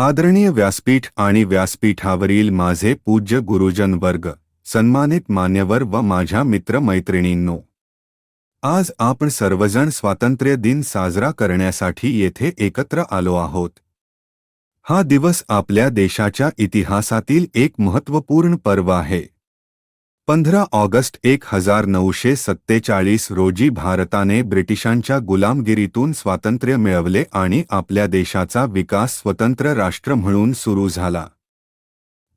आदरणीय व्यासपीठ आणि व्यासपीठावरील माझे पूज्य गुरुजन वर्ग सन्मानित मान्यवर व माझ्या मित्र मैत्रिणींनो आज आपण सर्वजण स्वातंत्र्य दिन साजरा करण्यासाठी येथे एकत्र आलो आहोत. हा दिवस आपल्या देशाच्या इतिहासातील एक महत्त्वपूर्ण पर्व आहे. पंधरा ऑगस्ट एक हजार नऊशे सत्तेचाळीस रोजी भारताने ब्रिटिशांच्या गुलामगिरीतून स्वातंत्र्य मिळवले आणि आपल्या देशाचा विकास स्वतंत्र राष्ट्र म्हणून सुरू झाला.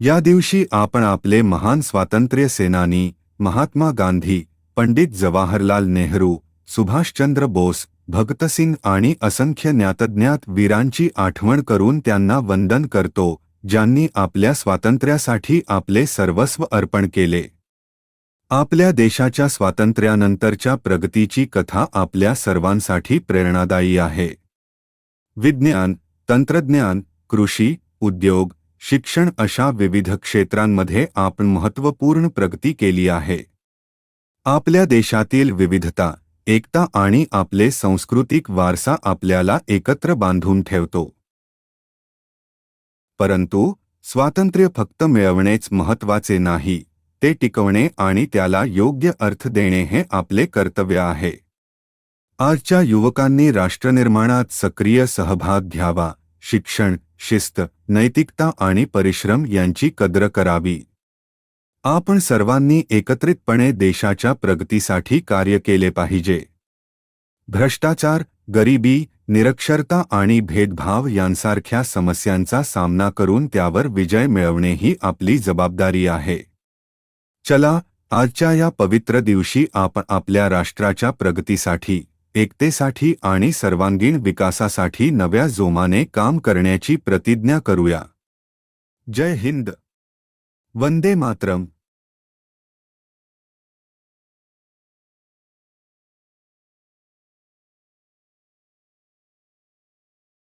या दिवशी आपण आपले महान स्वातंत्र्य सेनानी महात्मा गांधी पंडित जवाहरलाल नेहरू सुभाषचंद्र बोस भगतसिंग आणि असंख्य ज्ञातज्ञात वीरांची आठवण करून त्यांना वंदन करतो ज्यांनी आपल्या स्वातंत्र्यासाठी आपले सर्वस्व अर्पण केले. आपल्या देशाच्या स्वातंत्र्यानंतरच्या प्रगतीची कथा आपल्या सर्वांसाठी प्रेरणादायी आहे. विज्ञान तंत्रज्ञान कृषी उद्योग शिक्षण अशा विविध क्षेत्रांमध्ये आपण महत्त्वपूर्ण प्रगती केली आहे. आपल्या देशातील विविधता एकता आणि आपले सांस्कृतिक वारसा आपल्याला एकत्र बांधून ठेवतो. परंतु स्वातंत्र्य फक्त मिळवणेच महत्त्वाचे नाही. ते टिकवणे आणि त्याला योग्य अर्थ देणे हे आपले कर्तव्य आहे. आजच्या युवकांनी राष्ट्रनिर्माणात सक्रिय सहभाग घ्यावा शिक्षण शिस्त नैतिकता आणि परिश्रम यांची कद्र करावी. आपण सर्वांनी एकत्रितपणे देशाच्या प्रगतीसाठी कार्य केले पाहिजे. भ्रष्टाचार गरिबी निरक्षरता आणि भेदभाव यांसारख्या समस्यांचा सामना करून त्यावर विजय मिळवणे ही आपली जबाबदारी आहे. चला आजच्या या पवित्र दिवशी आपण आपल्या राष्ट्राच्या प्रगतीसाठी एकतेसाठी आणि सर्वांगीण विकासासाठी नव्या जोमाने काम करण्याची प्रतिज्ञा करूया. जय हिंद. वंदे मातरम.